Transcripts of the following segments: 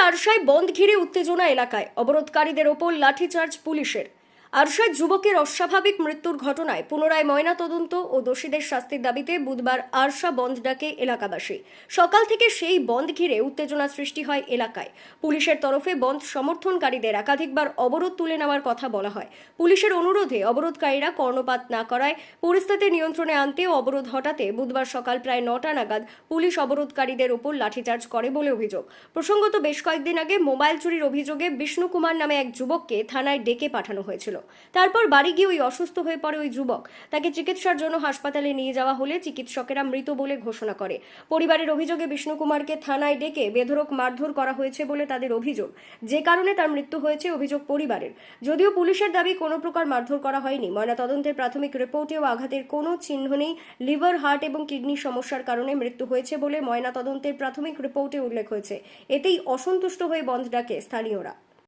আরশায় বন্ধ ঘিরে উত্তেজনা এলাকায়। অবরোধকারীদের ওপর লাঠিচার্জ পুলিশের। আরশায় যুবকের অস্বাভাবিক মৃত্যুর ঘটনায় পুনরায় ময়নাতদন্ত ও দোষীদের শাস্তির দাবিতে বুধবার আরশা বন্ধ ডাকে এলাকাবাসী। সকাল থেকে সেই বন্ধ ঘিরে উত্তেজনা সৃষ্টি হয় এলাকায়। পুলিশের তরফে বন্ধ সমর্থনকারীদের একাধিকবার অবরোধ তুলে নেওয়ার কথা বলা হয়। পুলিশের অনুরোধে অবরোধকারীরা কর্ণপাত না করায় পরিস্থিতি নিয়ন্ত্রণে আনতে ও অবরোধ হটাতে বুধবার সকাল প্রায় নটা নাগাদ পুলিশ অবরোধকারীদের ওপর লাঠিচার্জ করে বলে অভিযোগ। প্রসঙ্গত বেশ কয়েকদিন আগে মোবাইল চুরির অভিযোগে বিষ্ণু কুমার নামে এক যুবককে থানায় ডেকে পাঠানো হয়েছিল। তারপর বাড়ি গিয়ে ওই অসুস্থ হয়ে পড়ে ওই যুবক। তাকে চিকিৎসার জন্য হাসপাতালে নিয়ে যাওয়া হলে চিকিৎসকেরা মৃত বলে ঘোষণা করে। পরিবারের অভিযোগে বিষ্ণু কুমারকে থানায় ডেকে বেধরক মারধর করা হয়েছে বলে তাদের অভিযোগ। যে কারণে তার মৃত্যু হয়েছে অভিযোগ পরিবারের। যদিও পুলিশের দাবি কোনো প্রকার মারধর করা হয়নি। ময়নাতদন্তের প্রাথমিক রিপোর্টেও আঘাতের কোনো চিহ্ন নেই। লিভার, হার্ট এবং কিডনি সমস্যার কারণে মৃত্যু হয়েছে বলে ময়নাতদন্তের প্রাথমিক রিপোর্টে উল্লেখ হয়েছে। এতেই অসন্তুষ্ট হয়ে বন্ধ ডাকে স্থানীয়রা।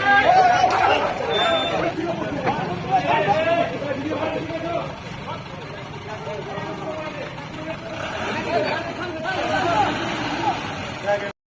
Hey!